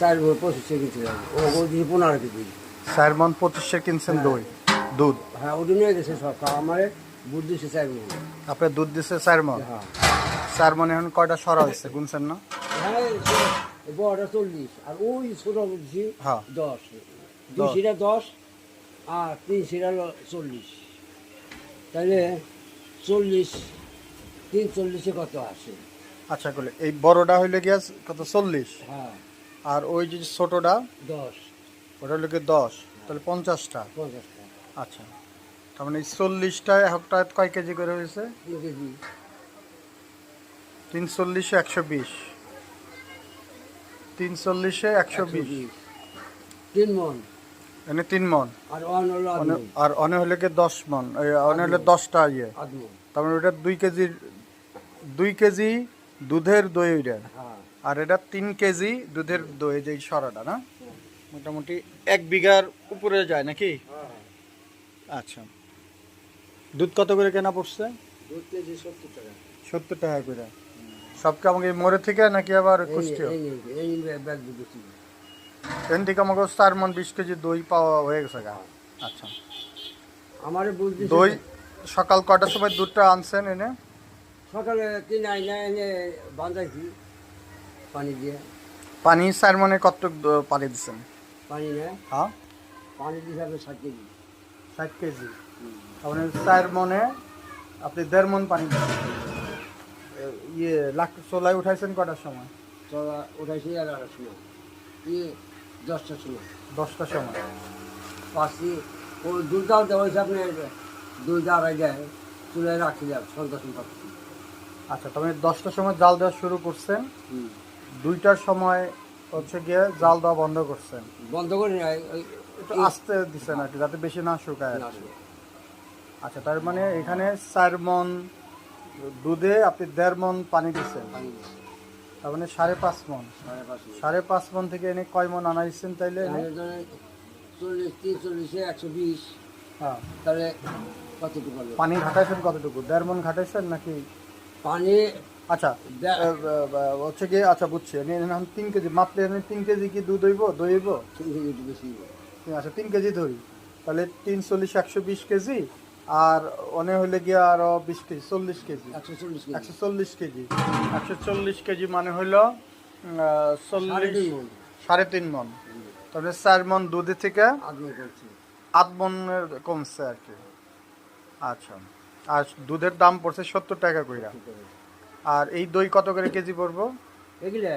চার মন পঁচিশে কিনছিলাম। ও ও দিয়ে পনেরো কেজি। চার মন পঁচিশে কিনছেন দই দুধ? হ্যাঁ ওটা নিয়ে গেছে সব আমার বুদ্ধি সে চার মন। আপনার দুধ দিছে চার মন? হ্যাঁ। চার মনে এখন কয়টা সরা হয়েছে গুনছেন না? হ্যাঁ বড়টা চল্লিশ আর ওই ছোট বুঝছি হ্যাঁ। দশ। দুই। সিরা দশ আর তিন সিরা চল্লিশ। তাহলে চল্লিশ তিন চল্লিশে কত আসে? আচ্ছা করলে এই বড়টা হইলে গিয়া কত চল্লিশ? হ্যাঁ। আর ওই যে ছোটটা? দশ। ওটা গিয়ে দশ? তাহলে পঞ্চাশটা। পঞ্চাশটা। আচ্ছা। তার মানে চল্লিশটা একটা কয় কেজি করে হয়েছে? তিন চল্লিশে একশো বিশ। তিন চল্লিশে একশো বিশ। তিন মন। এনে তিন মন। আর অন হলো আধ অনে- মন। আর অনে হলে গিয়ে দশ মন? অনে হলে দশটা ইয়ে। তার মানে ওটা দুই কেজির দুই কেজি দুধের দই ওইটা। হ্যাঁ। আর এটা তিন কেজি দুধের দই যে সরাটা না? মোটামুটি এক বিঘার উপরে যায় নাকি? আচ্ছা। দুধ কত করে কেনা পড়ছে? সত্তর টাকা। করে। সবকে আমাকে মোড়ে থেকে নাকি আবার দুধ এখান থেকে আমাকে চার মন বিশ কেজি দই পাওয়া হয়ে গেছে গা। আচ্ছা। আমার দই সকাল কটার সময় দুধটা আনছেন এনে? সকালে আইনা এনে বাঁধাইছি। পানি দিয়ে। পানি চার মনে কত পানি দিচ্ছেন পানি নেয় হ্যাঁ? পানি দিয়ে হবে ষাট কেজি। ষাট কেজি? আপনি চার মনে আপনি দেড় মন পানি ইয়ে লাখ চোলাই উঠাইছেন কটার সময়? চলা উঠাইছি এগারোটার সময়। ইয়ে দশটার সময়। দশটার সময়? পাঁচটি ওই দুধটাও দেওয়া হয়েছে আপনার দুই আড়াই দেয় চুলে রাখি দেয় সন্ধ্যা সন্ধ্যা আচ্ছা তবে দশটার সময় জাল দেওয়া শুরু করছেন। দুইটার সময় হচ্ছে গিয়ে জাল দেওয়া বন্ধ করছেন বন্ধ করে একটু আস্তে দিচ্ছেন আর কি যাতে বেশি না শুকায়। আচ্ছা তার মানে এখানে চার মন দুধে আপনি দেড় মন পানি দিচ্ছেন তার মানে সাড়ে পাঁচ মন সাড়ে পাঁচ মন থেকে এনে কয় মন আনা দিচ্ছেন তাইলে এনে? চল্লিশ তিন চল্লিশে একশো বিশ। হ্যাঁ। তাহলে কতটুকু পানি ঘাটাইছেন কতটুকু? দেড় মন ঘাটাইছেন নাকি? পানি আচ্ছা হচ্ছে কি আচ্ছা বুঝছি। এখন তিন কেজি মাপলে তিন কেজি কি দুধ হইব? দই হইব? তিন কেজি বেশি আচ্ছা তিন কেজি ধরি তাহলে তিন চল্লিশ একশো বিশ কেজি আর অনে হইলে গিয়ে আরও বিশ কেজি চল্লিশ কেজি। একশো চল্লিশ কেজি। একশো চল্লিশ কেজি। মানে হইল সাড়ে চল্লিশ। সাড়ে তিন মন তাহলে চার মন দুধের থেকে আট মনের কমছে আর কি। আচ্ছা। আর দুধের দাম পড়ছে সত্তর টাকা কইরা। আর এই দই কত করে কেজি পড়ব? এগুলা